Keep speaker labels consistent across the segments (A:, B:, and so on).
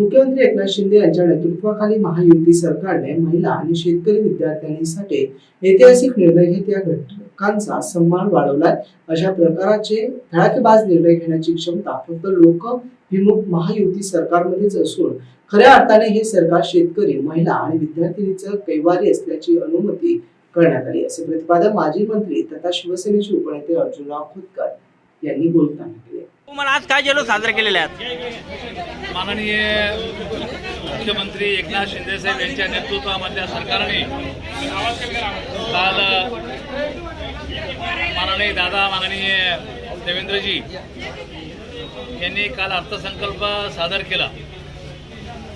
A: मुख्यमंत्री एकनाथ शिंदे यांच्या नेतृत्वाखाली महायुती सरकारने महिला आणि शेतकरी विद्यार्थ्यांसाठी ऐतिहासिक निर्णय घेत या घटकांचा सन्मान वाढवलाय. अशा प्रकाराचे धडाकेबाज निर्णय घेण्याची क्षमता फक्त लोकभिमुख महायुती सरकारमध्येच असून खऱ्या अर्थाने हे सरकार शेतकरी महिला आणि विद्यार्थिनीचं कैवारी असल्याची अनुमती करण्यात आली. असे प्रतिपादन माजी मंत्री तथा शिवसेनेचे उपनेते अर्जुनराव खोतकर यांनी बोलताना केले
B: तुम्हाला आज काय जल्लोष साजरे केलेले आहेत
C: माननीय मुख्यमंत्री एकनाथ शिंदेसाहेब यांच्या नेतृत्वामधल्या सरकारने काल माननीय दादा माननीय देवेंद्रजी यांनी काल अर्थसंकल्प सादर केला.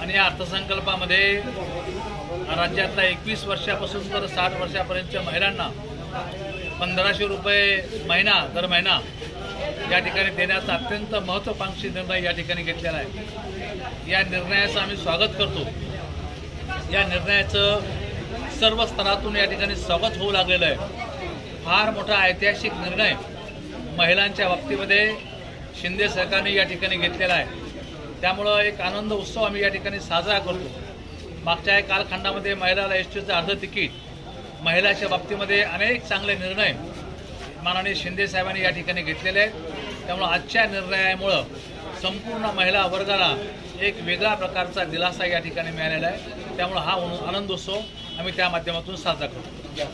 C: आणि या अर्थसंकल्पामध्ये राज्यातल्या एकवीस वर्षापासून तर साठ वर्षापर्यंतच्या महिलांना पंधराशे रुपये महिना दर महिना या ठिकाणी देण्याचा अत्यंत महत्त्वाकांक्षी निर्णय या ठिकाणी घेतलेला आहे. या निर्णयाचं आम्ही स्वागत करतो. या निर्णयाचं सर्व स्तरातून या ठिकाणी स्वागत होऊ लागलेलं आहे. फार मोठा ऐतिहासिक निर्णय महिलांच्या बाबतीमध्ये शिंदे सरकारने या ठिकाणी घेतलेला आहे. त्यामुळं एक आनंद उत्सव आम्ही या ठिकाणी साजरा करतो. मागच्या एक कालखंडामध्ये महिलाला एस टीचं अर्ध तिकीट महिलाच्या बाबतीमध्ये अनेक चांगले निर्णय माननीय शिंदे साहेबांनी या ठिकाणी घेतलेले आहेत. त्यामुळं आजच्या निर्णयामुळं संपूर्ण महिला वर्गाला एक वेगळ्या प्रकारचा दिलासा या ठिकाणी मिळालेला आहे. त्यामुळं हा आनंदोत्सव आम्ही त्या माध्यमातून साजरा करतो.